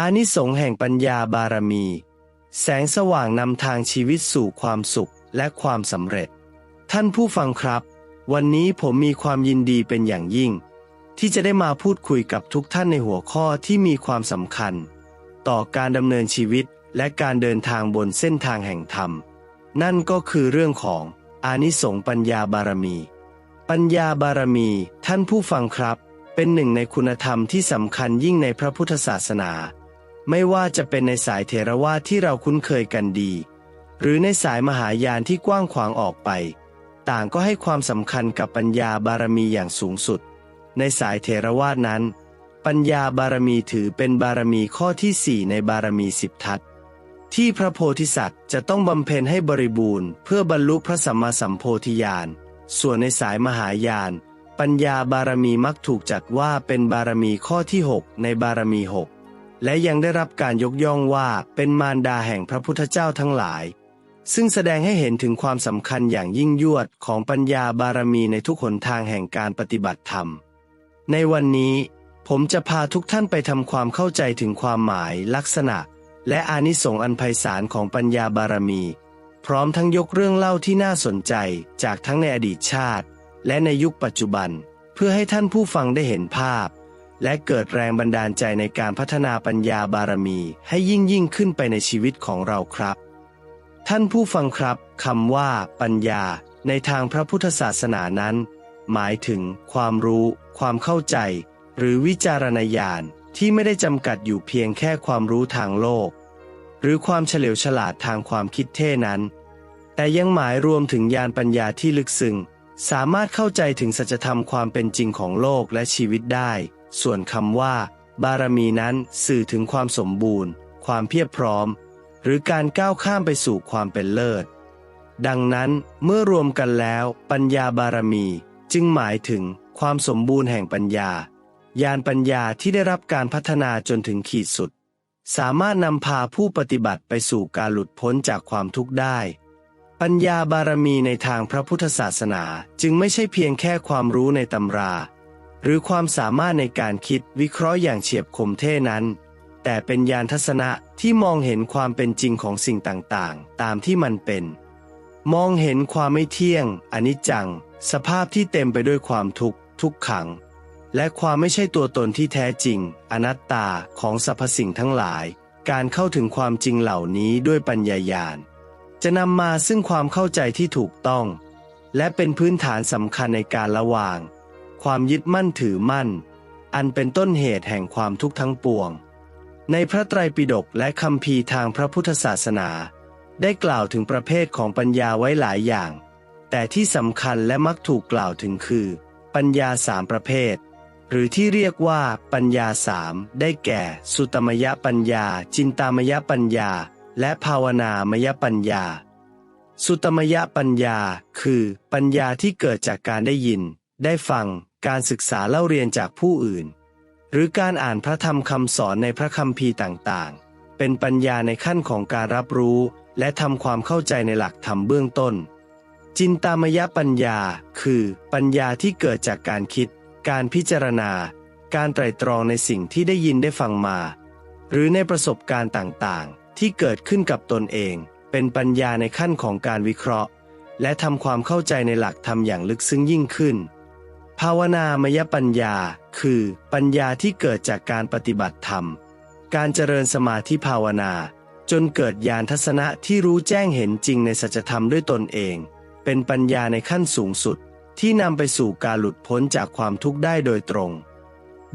อานิสงส์แห่งปัญญาบารมี แสงสว่างนำทางชีวิตสู่ความสุขและความสำเร็จ ท่านผู้ฟังครับ วันนี้ผมมีความยินดีเป็นอย่างยิ่ง ที่จะได้มาพูดคุยกับทุกท่านในหัวข้อที่มีความสำคัญ ต่อการดำเนินชีวิตและการเดินทางบนเส้นทางแห่งธรรม นั่นก็คือเรื่องของอานิสงส์ปัญญาบารมี ปัญญาบารมีท่านผู้ฟังครับ เป็นหนึ่งในคุณธรรมที่สำคัญยิ่งในพระพุทธศาสนา ไม่ว่าจะเป็นในสายเทรวาทที่เราคุ้นเคยกันดี หรือในสายมหายานที่กว้างขวางออกไป ต่างก็ให้ความสำคัญกับปัญญาบารมีอย่างสูงสุด ในสายเทรวาทนั้น ปัญญาบารมีถือเป็นบารมีข้อที่สี่ในบารมีสิบทัศที่พระโพธิสัตว์จะต้องบำเพ็ญให้บริบูรณ์ เพื่อบรรลุพระสัมมาสัมโพธิญาณ ส่วนในสายมหายาน ปัญญาบารมีมักถูกจัดว่าเป็นบารมีข้อที่ 6 ในบารมีหก และยังได้รับการยกย่องว่าเป็นมารดาแห่งพระพุทธเจ้าทั้งหลาย ซึ่งแสดงให้เห็นถึงความสำคัญอย่างยิ่งยวดของปัญญาบารมีในทุกหนทางแห่งการปฏิบัติธรรม ในวันนี้ผมจะพาทุกท่านไปทำความเข้าใจถึงความหมายลักษณะ และอานิสงส์อันไพศาลของปัญญาบารมี พร้อมทั้งยกเรื่องเล่าที่น่าสนใจจากทั้งในอดีตชาติ และในยุคปัจจุบัน เพื่อให้ท่านผู้ฟังได้เห็นภาพ และเกิดแรงบันดาลใจในการพัฒนาปัญญาบารมีให้ยิ่งยิ่งขึ้นไปในชีวิตของเราครับ ท่านผู้ฟังครับคำว่า ปัญญา ในทางพระพุทธศาสนานั้น หมายถึง ความรู้ ความเข้าใจ หรือวิจารณญาณที่ไม่ได้จำกัดอยู่เพียงแค่ความรู้ทางโลก หรือความเฉลียวฉลาดทางความคิดเท่นั้น แต่ยังหมายรวมถึงญาณปัญญาที่ลึกซึ้งสามารถเข้าใจถึงสัจธรรมความเป็นจริงของโลกและชีวิตได้ ส่วนคำว่า บารมีนั้นสื่อถึงความสมบูรณ์ ความเพียบพร้อม หรือการก้าวข้ามไปสู่ความเป็นเลิศ ดังนั้นเมื่อรวมกันแล้ว ปัญญาบารมีจึงหมายถึงความสมบูรณ์แห่งปัญญา ญาณปัญญาที่ได้รับการพัฒนาจนถึงขีดสุด สามารถนำพาผู้ปฏิบัติไปสู่การหลุดพ้นจากความทุกข์ได้ ปัญญาบารมีในทางพระพุทธศาสนาจึงไม่ใช่เพียงแค่ความรู้ในตำรา หรือความสามารถในการคิดวิเคราะห์อย่างเฉียบคมเท่นั้น แต่เป็นญาณทัศนะที่มองเห็นความเป็นจริงของสิ่งต่างๆ ตามที่มันเป็น มองเห็นความไม่เที่ยง อนิจจัง สภาพที่เต็มไปด้วยความทุกข์ ทุกขัง และความไม่ใช่ตัวตนที่แท้จริง อนัตตาของสรรพสิ่งทั้งหลาย การเข้าถึงความจริงเหล่านี้ด้วยปัญญาญาณ จะนำมาซึ่งความเข้าใจที่ถูกต้อง และเป็นพื้นฐานสำคัญในการละวาง ความยึดมั่นถือมั่น อันเป็นต้นเหตุแห่งความทุกข์ทั้งปวง ในพระไตรปิฎกและคัมภีทางพระพุทธศาสนา ได้กล่าวถึงประเภทของปัญญาไว้หลายอย่าง แต่ที่สำคัญและมักถูกกล่าวถึงคือ ปัญญาสามประเภท หรือที่เรียกว่าปัญญาสามได้แก่ สุตมยปัญญา จินตามยปัญญา และภาวนามยปัญญา สุตมยปัญญา คือ ปัญญาที่เกิดจากการได้ยิน ได้ฟัง การศึกษาเล่าเรียนจากผู้อื่น หรือการอ่านพระธรรมคำสอนในพระคัมภีร์ต่างๆ เป็นปัญญาในขั้นของการรับรู้ และทำความเข้าใจในหลักธรรมเบื้องต้น จินตามยปัญญา คือ ปัญญาที่เกิดจากการคิด การพิจารณา การไตร่ตรองในสิ่งที่ได้ยินได้ฟังมา หรือในประสบการณ์ต่างๆ ที่เกิดขึ้นกับตนเอง เป็นปัญญาในขั้นของการวิเคราะห์ และทำความเข้าใจในหลักธรรมอย่างลึกซึ้งยิ่งขึ้น ภาวนามยปัญญา คือปัญญาที่เกิดจากการปฏิบัติธรรม การเจริญสมาธิภาวนา จนเกิดญาณทัศนะที่รู้แจ้งเห็นจริงในสัจธรรมด้วยตนเอง เป็นปัญญาในขั้นสูงสุด ที่นำไปสู่การหลุดพ้นจากความทุกข์ได้โดยตรง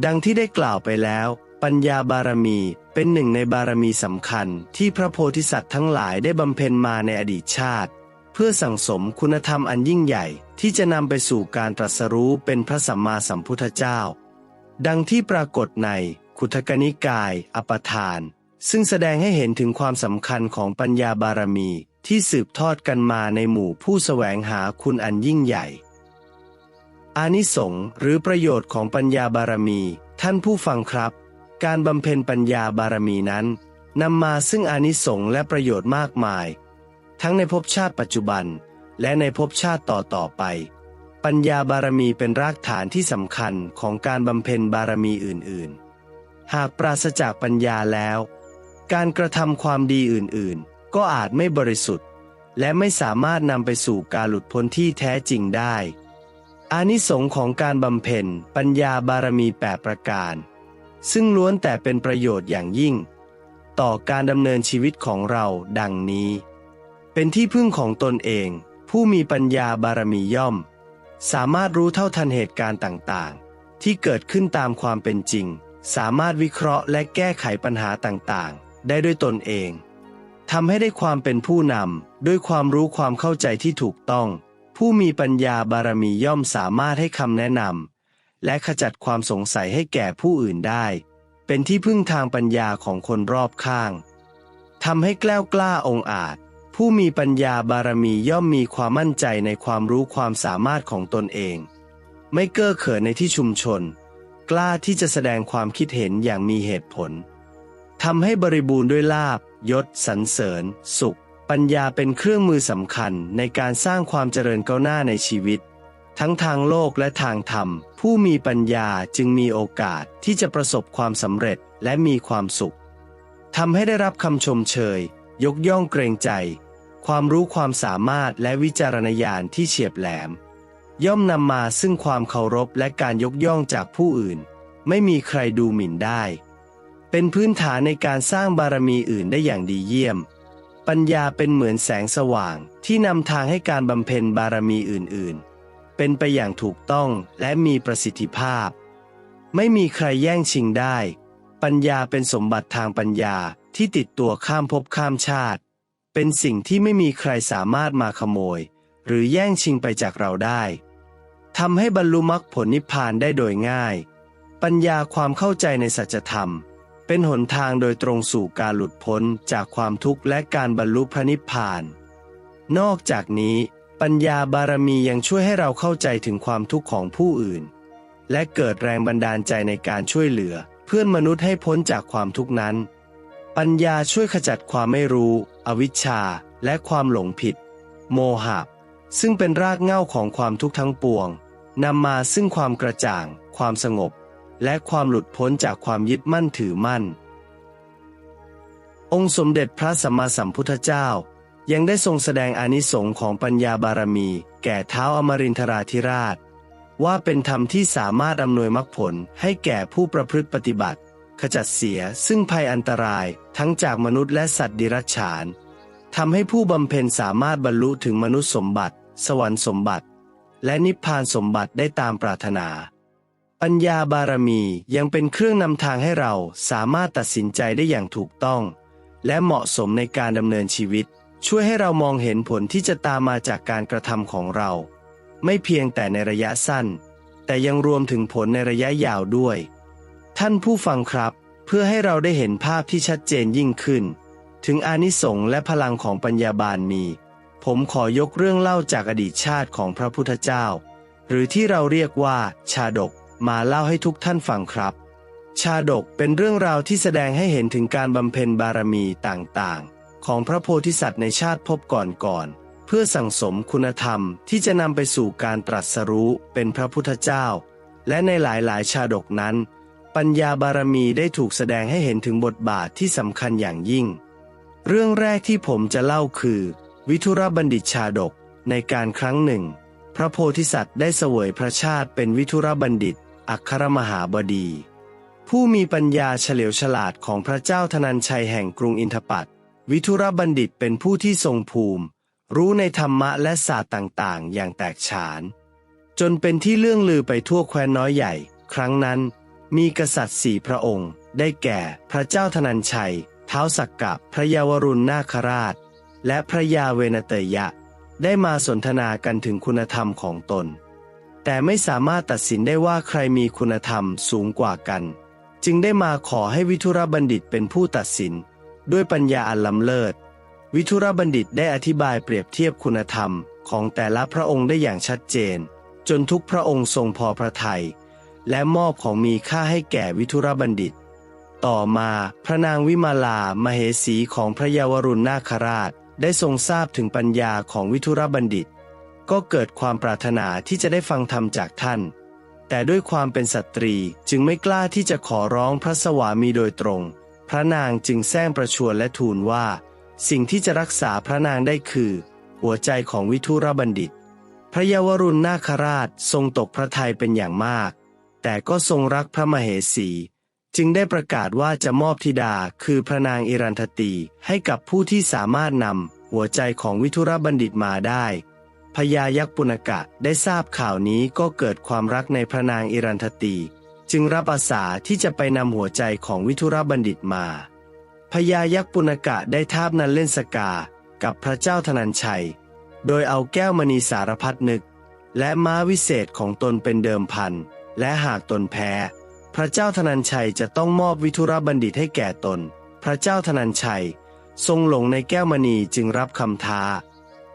ดังที่ได้กล่าวไปแล้ว ปัญญาบารมีเป็นหนึ่งในบารมีสำคัญ ที่พระโพธิสัตว์ทั้งหลายได้บำเพ็ญมาในอดีตชาติ พื่อสั่งสมคุณธรรมอันยิ่งใหญ่ที่จะนำไปสู่การตรัสรู้เป็นพระสัมมาสัมพุทธเจ้า ดังที่ปรากฏในขุทกนิกาย อปทาน ซึ่งแสดงให้เห็นถึงความสำคัญของปัญญาบารมีที่สืบทอดกันมาในหมู่ผู้แสวงหาคุณอันยิ่งใหญ่ อานิสงส์หรือประโยชน์ของปัญญาบารมี ท่านผู้ฟังครับ การบำเพ็ญปัญญาบารมีนั้นนำมาซึ่งอานิสงส์และประโยชน์มากมาย ทั้งในภพชาติปัจจุบัน และในภพชาติต่อต่อไป ปัญญาบารมีเป็นรากฐานที่สำคัญของการบำเพ็ญบารมีอื่นๆ หากปราศจากปัญญาแล้ว การกระทำความดีอื่นๆ ก็อาจไม่บริสุทธิ์ และไม่สามารถนำไปสู่การหลุดพ้นที่แท้จริงได้อานิสงส์ของการบำเพ็ญปัญญาบารมีแปดประการ ซึ่งล้วนแต่เป็นประโยชน์อย่างยิ่ง ต่อการดำเนินชีวิตของเราดังนี้ เป็นที่พึ่งของตนเอง ผู้มีปัญญาบารมีย่อม สามารถรู้เท่าทันเหตุการณ์ต่างๆ ที่เกิดขึ้นตามความเป็นจริง สามารถวิเคราะห์และแก้ไขปัญหาต่างๆ ได้ด้วยตนเองทำให้ได้ความเป็นผู้นำด้วยความรู้ความเข้าใจที่ถูกต้อง ผู้มีปัญญาบารมีย่อมสามารถให้คำแนะนำและขจัดความสงสัยให้แก่ผู้อื่นได้ เป็นที่พึ่งทางปัญญาของคนรอบข้างทำให้แกล้วกล้าองอาจ ผู้มีปัญญาบารมีย่อมมีความมั่นใจในความรู้ความสามารถของตนเอง ไม่เก้อเขินในที่ชุมชน กล้าที่จะแสดงความคิดเห็นอย่างมีเหตุผลทำให้บริบูรณ์ด้วยลาบยศสรรเสริญ สุข ปัญญาเป็นเครื่องมือสำคัญในการสร้างความเจริญก้าวหน้าในชีวิต ทั้งทางโลกและทางธรรม ผู้มีปัญญาจึงมีโอกาสที่จะประสบความสำเร็จและมีความสุขทำให้ได้รับคำชมเชย ยกย่องเกรงใจ ความรู้ความสามารถและวิจารณญาณที่เฉียบแหลม ย่อมนำมาซึ่งความเคารพและการยกย่องจากผู้อื่น ไม่มีใครดูหมิ่นได้ เป็นพื้นฐานในการสร้างบารมีอื่นได้อย่างดีเยี่ยม ปัญญาเป็นเหมือนแสงสว่างที่นำทางให้การบำเพ็ญบารมีอื่นๆ เป็นไปอย่างถูกต้องและมีประสิทธิภาพ ไม่มีใครแย่งชิงได้ ปัญญาเป็นสมบัติทางปัญญา ที่ติดตัวข้ามภพข้ามชาติ เป็นสิ่งที่ไม่มีใครสามารถมาขโมย หรือแย่งชิงไปจากเราได้ทำให้บรรลุมรรคผลนิพพานได้โดยง่าย ปัญญาความเข้าใจในสัจธรรม เป็นหนทางโดยตรงสู่การหลุดพ้นจากความทุกข์และการบรรลุพระนิพพาน นอกจากนี้ ปัญญาบารมียังช่วยให้เราเข้าใจถึงความทุกข์ของผู้อื่น และเกิดแรงบันดาลใจในการช่วยเหลือ เพื่อนมนุษย์ให้พ้นจากความทุกข์นั้น ปัญญาช่วยขจัดความไม่รู้ อวิชชา และความหลงผิด โมหะซึ่งเป็นรากเหง้าของความทุกข์ทั้งปวงนำมาซึ่งความกระจ่าง ความสงบ และความหลุดพ้นจากความยึดมั่นถือมั่น องค์สมเด็จพระสัมมาสัมพุทธเจ้า ยังได้ทรงแสดงอนิสงค์ของปัญญาบารมี แก่เท้าอมรินทราธิราช ว่าเป็นธรรมที่สามารถอำนวยมรรคผลให้แก่ผู้ประพฤติปฏิบัติ ขจัดเสียซึ่งภัยอันตราย ทั้งจากมนุษย์และสัตว์ดิรัจฉานทำให้ผู้บำเพ็ญสามารถบรรลุถึงมนุษย์สมบัติ สวรรค์สมบัติ และนิพพานสมบัติได้ตามปรารถนา ปัญญาบารมียังเป็นเครื่องนำทางให้เราสามารถตัดสินใจได้อย่างถูกต้อง และเหมาะสมในการดำเนินชีวิต ช่วยให้เรามองเห็นผลที่จะตามมาจากการกระทำของเรา ไม่เพียงแต่ในระยะสั้น แต่ยังรวมถึงผลในระยะยาวด้วย ท่านผู้ฟังครับ พื่อให้เราได้เห็นภาพที่ชัดเจนยิ่งขึ้น ถึงอานิสงส์และพลังของปัญญาบารมี ผมขอยกเรื่องเล่าจากอดีตชาติของพระพุทธเจ้า หรือที่เราเรียกว่า ชาดกมาเล่าให้ทุกท่านฟังครับ ชาดกเป็นเรื่องราวที่แสดงให้เห็นถึงการบำเพ็ญบารมีต่างๆ ของพระโพธิสัตว์ในชาติพบก่อนๆเพื่อสั่งสมคุณธรรมที่จะนำไปสู่การตรัสรู้เป็นพระพุทธเจ้า และในหลายๆ ชาดกนั้น ปัญญาบารมีได้ถูกแสดงให้เห็นถึงบทบาทที่สำคัญอย่างยิ่ง เรื่องแรกที่ผมจะเล่าคือ วิทุรบัณฑิตชาดกในการครั้งหนึ่ง พระโพธิสัตว์ได้เสวยพระชาติเป็นวิทุรบัณฑิต อัครมหาบดี ผู้มีปัญญาเฉลียวฉลาดของพระเจ้าธนัญชัยแห่งกรุงอินทปัตวิทุรบัณฑิตเป็นผู้ที่ทรงภูมิ รู้ในธรรมะและศาสตร์ต่างๆ อย่างแตกฉาน จนเป็นที่เลื่องลือไปทั่วแคว้นน้อยใหญ่ ครั้งนั้น มีกษัตริย์สี่พระองค์ ได้แก่พระเจ้าธนัญชัย เท้าสักกะ พระยาวรุณนาคราช และพระยาเวนเตยะ ได้มาสนทนากันถึงคุณธรรมของตน แต่ไม่สามารถตัดสินได้ว่าใครมีคุณธรรมสูงกว่ากัน จึงได้มาขอให้วิทุรบัณฑิตเป็นผู้ตัดสิน ด้วยปัญญาอันล้ำเลิศ วิทุรบัณฑิตได้อธิบายเปรียบเทียบคุณธรรมของแต่ละพระองค์ได้อย่างชัดเจน จนทุกพระองค์ทรงพอพระทยัย และมอบของมีค่าให้แก่วิทุรบัณฑิต ต่อมาพระนางวิมาลามเหสีของพระยาวรุณนาคราชได้ทรงทราบถึงปัญญาของวิทุรบัณฑิต ก็เกิดความปรารถนาที่จะได้ฟังธรรมจากท่าน แต่ด้วยความเป็นสตรีจึงไม่กล้าที่จะขอร้องพระสวามีโดยตรง พระนางจึงแซงประชวรและทูลว่า สิ่งที่จะรักษาพระนางได้คือ หัวใจของวิทุรบัณฑิต พระยาวรุณนาคราชทรงตกพระทัยเป็นอย่างมาก แต่ก็ทรงรักพระมเหสี จึงได้ประกาศว่าจะมอบธิดาคือพระนางอิรันทตีให้กับผู้ที่สามารถนำหัวใจของวิทุรบัณฑิตมาได้พญายักษ์ปุณกะได้ทราบข่าวนี้ก็เกิดความรักในพระนางอิรันทตี จึงรับอาสาที่จะไปนำหัวใจของวิทุรบัณฑิตมาพญายักษ์ปุณกะได้ทาบนันเล่นสกากับพระเจ้าธนัญชัย โดยเอาแก้วมณีสารพัดนึก และม้าวิเศษของตนเป็นเดิมพัน และหากตนแพ้ พระเจ้าธนัญชัยจะต้องมอบวิทุรบัณฑิตให้แก่ตน พระเจ้าธนัญชัย ทรงหลงในแก้วมณีจึงรับคำท้า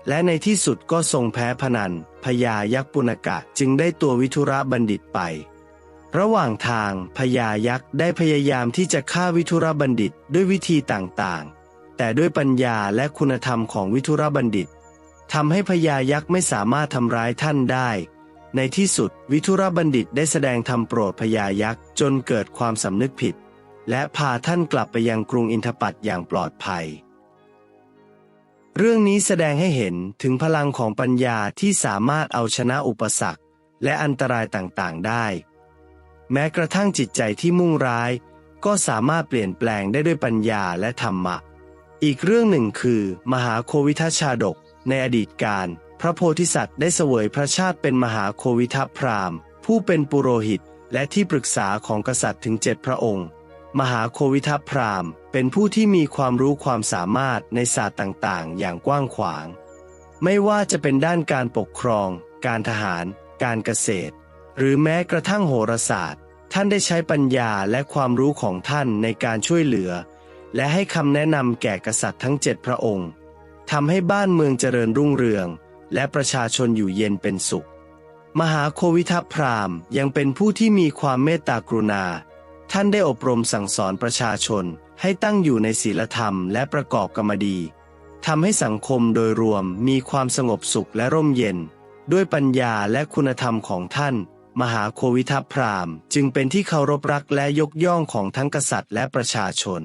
และในที่สุดก็ทรงแพ้พนันพญายักษ์ปุณกะจึงได้ตัววิทุระบัณฑิตไป ระหว่างทางพญายักษ์ได้พยายามที่จะฆ่าวิทุระบัณฑิตด้วยวิธีต่างๆ แต่ด้วยปัญญาและคุณธรรมของวิทุระบัณฑิตทำให้พญายักษ์ไม่สามารถทำร้ายท่านได้ ในที่สุดวิทุระบัณฑิตได้แสดงธรรมโปรดพญายักษ์จนเกิดความสำนึกผิด และพาท่านกลับไปยังกรุงอินทปัตอย่างปลอดภัย เรื่องนี้แสดงให้เห็นถึงพลังของปัญญาที่สามารถเอาชนะอุปสรรค และอันตรายต่างๆได้ แม้กระทั่งจิตใจที่มุ่งร้าย ก็สามารถเปลี่ยนแปลงได้ด้วยปัญญาและธรรมะ อีกเรื่องหนึ่งคือ มหาโควิทชาดกในอดีตการ พระโพธิสัตว์ได้เสวยพระชาติเป็นมหาโควิทพรามผู้เป็นปุโรหิตและที่ปรึกษาของกษัตริย์ถึงเจ็ดพระองค์ มหาโควิทพรามเป็นผู้ที่มีความรู้ความสามารถในศาสตร์ต่างๆ อย่างกว้างขวาง ไม่ว่าจะเป็นด้านการปกครอง การทหาร การเกษตร หรือแม้กระทั่งโหราศาสตร์ ท่านได้ใช้ปัญญาและความรู้ของท่านในการช่วยเหลือ และให้คำแนะนำแก่กษัตริย์ทั้งเจ็ดพระองค์ทำให้บ้านเมืองเจริญรุ่งเรือง และประชาชนอยู่เย็นเป็นสุข มหาโควิทัพพรามยังเป็นผู้ที่มีความเมตตากรุณา ท่านได้อบรมสั่งสอนประชาชนให้ตั้งอยู่ในศีลธรรมและประกอบกรรมดีทำให้สังคมโดยรวมมีความสงบสุขและร่มเย็น ด้วยปัญญาและคุณธรรมของท่าน มหาโควิทัพรามจึงเป็นที่เคารพรักและยกย่องของทั้งกษัตริย์และประชาชน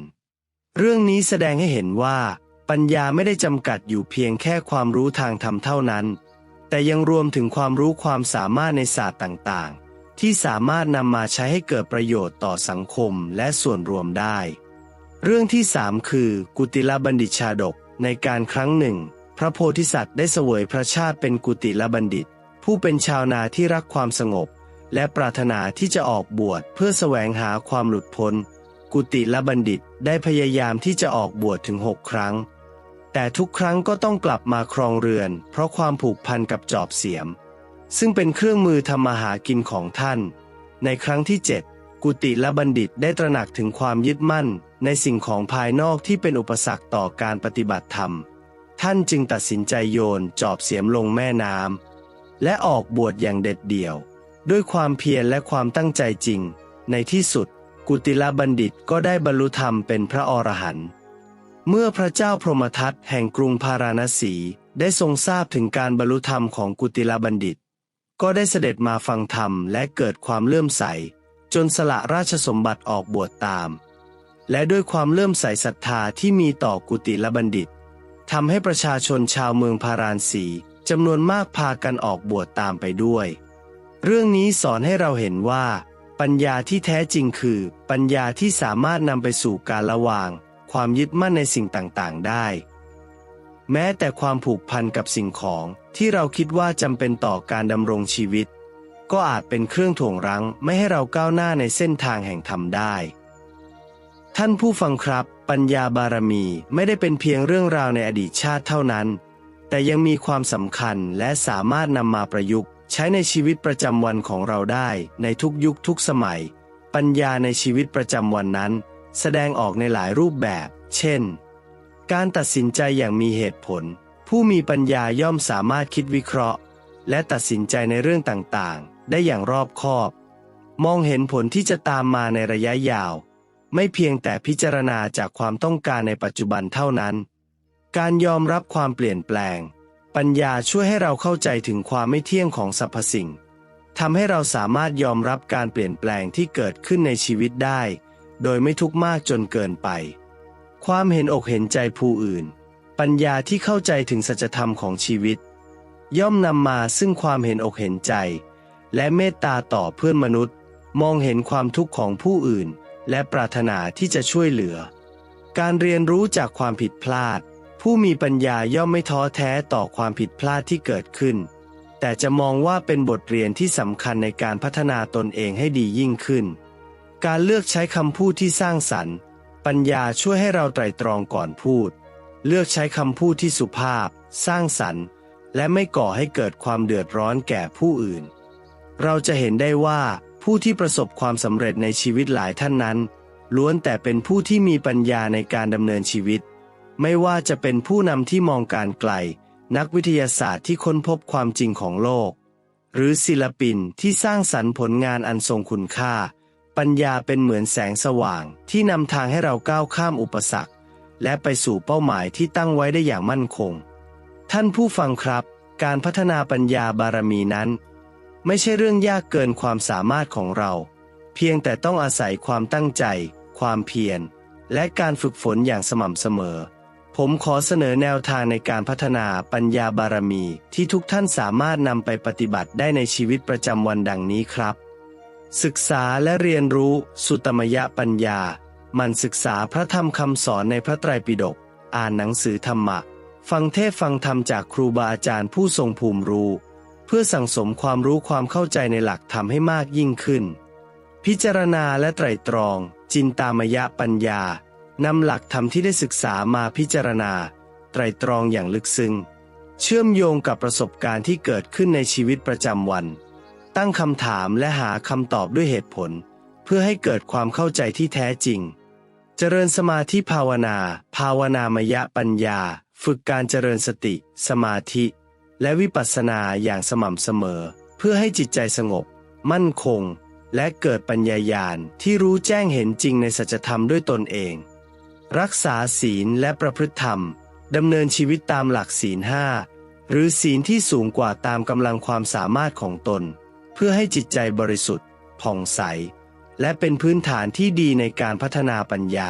เรื่องนี้แสดงให้เห็นว่า ปัญญาไม่ได้จำกัดอยู่เพียงแค่ความรู้ทางธรรมเท่านั้น แต่ยังรวมถึงความรู้ความสามารถในศาสตร์ต่างๆ ที่สามารถนำมาใช้ให้เกิดประโยชน์ต่อสังคมและส่วนรวมได้ เรื่องที่สามคือ กุติลบัณฑิตชาดกในการครั้งหนึ่ง พระโพธิสัตว์ได้เสวยพระชาติเป็นกุติลบัณฑิต ผู้เป็นชาวนาที่รักความสงบ และปรารถนาที่จะออกบวชเพื่อแสวงหาความหลุดพ้น กุติลบัณฑิตได้พยายามที่จะออกบวชถึงหกครั้ง แต่ทุกครั้งก็ต้องกลับมาครองเรือน เพราะความผูกพันกับจอบเสียม ซึ่งเป็นเครื่องมือทำมาหากินของท่าน ในครั้งที่เจ็ดกุติและบัณฑิตได้ตระหนักถึงความยึดมั่น ในสิ่งของภายนอกที่เป็นอุปสรรคต่อการปฏิบัติธรรม ท่านจึงตัดสินใจโยนจอบเสียมลงแม่น้ำและออกบวชอย่างเด็ดเดี่ยว ด้วยความเพียรและความตั้งใจจริง ในที่สุด กุติลบัณฑิตก็ได้บรรลุธรรมเป็นพระอรหันต์ เมื่อพระเจ้าพรหมทัตแห่งกรุงพาราณสีได้ทรงทราบถึงการบรรลุธรรมของกุติลบัณฑิต ก็ได้เสด็จมาฟังธรรมและเกิดความเลื่อมใส จนสละราชสมบัติออกบวชตาม และด้วยความเลื่อมใสศรัทธาที่มีต่อกุติลบัณฑิตทำให้ประชาชนชาวเมืองพารานสีจำนวนมากพากันออกบวชตามไปด้วย เรื่องนี้สอนให้เราเห็นว่า ปัญญาที่แท้จริงคือ ปัญญาที่สามารถนำไปสู่การละวาง ความยึดมั่นในสิ่งต่างๆ ได้ แม้แต่ความผูกพันกับสิ่งของที่เราคิดว่าจำเป็นต่อการดำรงชีวิต ก็อาจเป็นเครื่องถ่วงรั้งไม่ให้เราก้าวหน้าในเส้นทางแห่งธรรมได้ ท่านผู้ฟังครับ ปัญญาบารมีไม่ได้เป็นเพียงเรื่องราวในอดีตชาติเท่านั้น แต่ยังมีความสำคัญและสามารถนำมาประยุกต์ ใช้ในชีวิตประจำวันของเราได้ ในทุกยุคทุกสมัย ปัญญาในชีวิตประจำวันนั้น แสดงออกในหลายรูปแบบ เช่น การตัดสินใจอย่างมีเหตุผล ผู้มีปัญญาย่อมสามารถคิดวิเคราะห์ และตัดสินใจในเรื่องต่างๆ ได้อย่างรอบคอบ มองเห็นผลที่จะตามมาในระยะยาว ไม่เพียงแต่พิจารณาจากความต้องการในปัจจุบันเท่านั้น การยอมรับความเปลี่ยนแปลง ปัญญาช่วยให้เราเข้าใจถึงความไม่เที่ยงของสรรพสิ่งทำให้เราสามารถยอมรับการเปลี่ยนแปลงที่เกิดขึ้นในชีวิตได้ โดยไม่ทุกข์มากจนเกินไป ความเห็นอกเห็นใจผู้อื่น ปัญญาที่เข้าใจถึงสัจธรรมของชีวิต ย่อมนำมาซึ่งความเห็นอกเห็นใจ และเมตตาต่อเพื่อนมนุษย์ มองเห็นความทุกข์ของผู้อื่น และปรารถนาที่จะช่วยเหลือ การเรียนรู้จากความผิดพลาด ผู้มีปัญญาย่อมไม่ท้อแท้ต่อความผิดพลาดที่เกิดขึ้น แต่จะมองว่าเป็นบทเรียนที่สำคัญในการพัฒนาตนเองให้ดียิ่งขึ้น การเลือกใช้คำพูดที่สร้างสรรค์ ปัญญาช่วยให้เราไตร่ตรองก่อนพูด เลือกใช้คำพูดที่สุภาพ สร้างสรรค์ และไม่ก่อให้เกิดความเดือดร้อนแก่ผู้อื่น เราจะเห็นได้ว่าผู้ที่ประสบความสำเร็จในชีวิตหลายท่านนั้น ล้วนแต่เป็นผู้ที่มีปัญญาในการดำเนินชีวิต ไม่ว่าจะเป็นผู้นำที่มองการไกล นักวิทยาศาสตร์ที่ค้นพบความจริงของโลก หรือศิลปินที่สร้างสรรค์ผลงานอันทรงคุณค่า ปัญญาเป็นเหมือนแสงสว่างที่นำทางให้เราก้าวข้ามอุปสรรค และไปสู่เป้าหมายที่ตั้งไว้ได้อย่างมั่นคง ท่านผู้ฟังครับ การพัฒนาปัญญาบารมีนั้น ไม่ใช่เรื่องยากเกินความสามารถของเรา เพียงแต่ต้องอาศัยความตั้งใจ ความเพียร และการฝึกฝนอย่างสม่ำเสมอ ผมขอเสนอแนวทางในการพัฒนาปัญญาบารมีที่ทุกท่านสามารถนำไปปฏิบัติได้ในชีวิตประจำวันดังนี้ครับ ศึกษาและเรียนรู้สุตมยปัญญา มันศึกษาพระธรรมคำสอนในพระไตรปิฎก อ่านหนังสือธรรมะ ฟังเทศน์ฟังธรรมจากครูบาอาจารย์ผู้ทรงภูมิรู้ เพื่อสั่งสมความรู้ความเข้าใจในหลักธรรมให้มากยิ่งขึ้น พิจารณาและไตรตรอง จินตามยปัญญานำหลักธรรมที่ได้ศึกษามาพิจารณา ไตรตรองอย่างลึกซึ้ง เชื่อมโยงกับประสบการณ์ที่เกิดขึ้นในชีวิตประจำวัน ตั้งคำถามและหาคำตอบด้วยเหตุผล เพื่อให้เกิดความเข้าใจที่แท้จริง เจริญสมาธิภาวนา ภาวนามยะปัญญา ฝึกการเจริญสติ สมาธิ และวิปัสสนาอย่างสม่ำเสมอ เพื่อให้จิตใจสงบ มั่นคง และเกิดปัญญายาณที่รู้แจ้งเห็นจริงในสัจธรรมด้วยตนเอง รักษาศีลและประพฤติธรรมดำเนินชีวิตตามหลักศีลห้าหรือศีลที่สูงกว่าตามกำลังความสามารถของตน เพื่อให้จิตใจบริสุทธิ์ ผ่องใส และเป็นพื้นฐานที่ดีในการพัฒนาปัญญา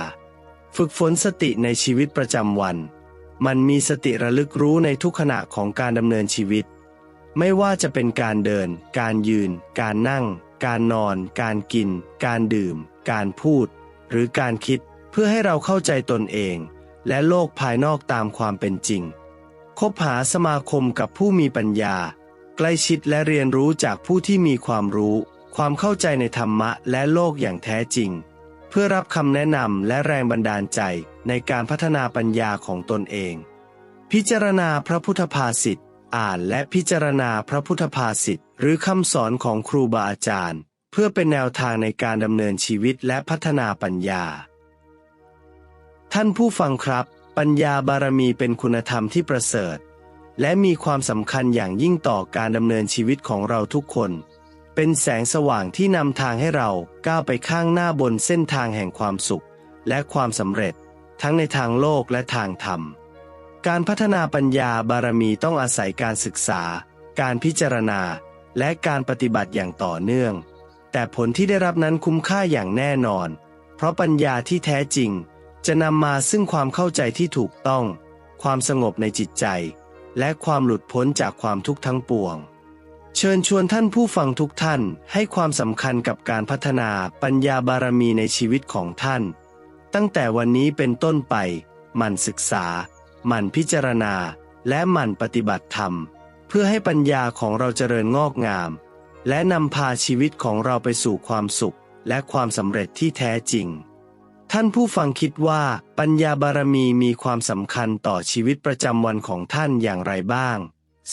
ฝึกฝนสติในชีวิตประจำวัน มันมีสติระลึกรู้ในทุกขณะของการดำเนินชีวิต ไม่ว่าจะเป็นการเดิน การยืน การนั่ง การนอน การกิน การดื่ม การพูด หรือการคิดเพื่อให้เราเข้าใจตนเอง และโลกภายนอกตามความเป็นจริงคบหาสมาคมกับผู้มีปัญญา ใกล้ชิดและเรียนรู้จากผู้ที่มีความรู้ ความเข้าใจในธรรมะและโลกอย่างแท้จริง เพื่อรับคำแนะนำและแรงบันดาลใจในการพัฒนาปัญญาของตนเอง พิจารณาพระพุทธภาษิตอ่านและพิจารณาพระพุทธภาษิตหรือคำสอนของครูบาอาจารย์ เพื่อเป็นแนวทางในการดำเนินชีวิตและพัฒนาปัญญา ท่านผู้ฟังครับ ปัญญาบารมีเป็นคุณธรรมที่ประเสริฐ และมีความสำคัญอย่างยิ่งต่อการดำเนินชีวิตของเราทุกคน เป็นแสงสว่างที่นำทางให้เราก้าวไปข้างหน้าบนเส้นทางแห่งความสุข และความสำเร็จ ทั้งในทางโลกและทางธรรม การพัฒนาปัญญาบารมีต้องอาศัยการศึกษา การพิจารณา และการปฏิบัติอย่างต่อเนื่อง แต่ผลที่ได้รับนั้นคุ้มค่าอย่างแน่นอน เพราะปัญญาที่แท้จริง จะนำมาซึ่งความเข้าใจที่ถูกต้อง ความสงบในจิตใจ และความหลุดพ้นจากความทุกข์ทั้งปวง เชิญชวนท่านผู้ฟังทุกท่านให้ความสำคัญกับการพัฒนาปัญญาบารมีในชีวิตของท่าน ตั้งแต่วันนี้เป็นต้นไปหมั่นศึกษาหมั่นพิจารณา และหมั่นปฏิบัติธรรม เพื่อให้ปัญญาของเราเจริญงอกงาม และนำพาชีวิตของเราไปสู่ความสุขและความสำเร็จที่แท้จริง ท่านผู้ฟังคิดว่าปัญญาบารมีมีความสำคัญต่อชีวิตประจำวันของท่านอย่างไรบ้าง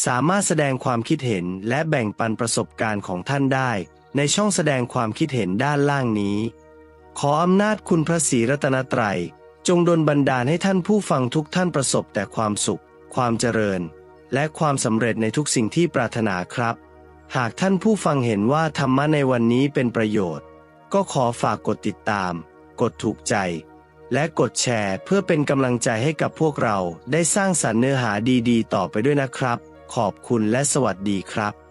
สามารถแสดงความคิดเห็นและแบ่งปันประสบการณ์ของท่านได้ ในช่องแสดงความคิดเห็นด้านล่างนี้ ขออำนาจคุณพระศรีรัตนตรัย จงดลบันดาลให้ท่านผู้ฟังทุกท่านประสบแต่ความสุข ความเจริญ และความสำเร็จในทุกสิ่งที่ปรารถนาครับ หากท่านผู้ฟังเห็นว่าธรรมะในวันนี้เป็นประโยชน์ ก็ขอฝากกดติดตาม กดถูกใจ และกดแชร์เพื่อเป็นกำลังใจให้กับพวกเราได้สร้างสรรค์เนื้อหาดีๆ ต่อไปด้วยนะครับ ขอบคุณและสวัสดีครับ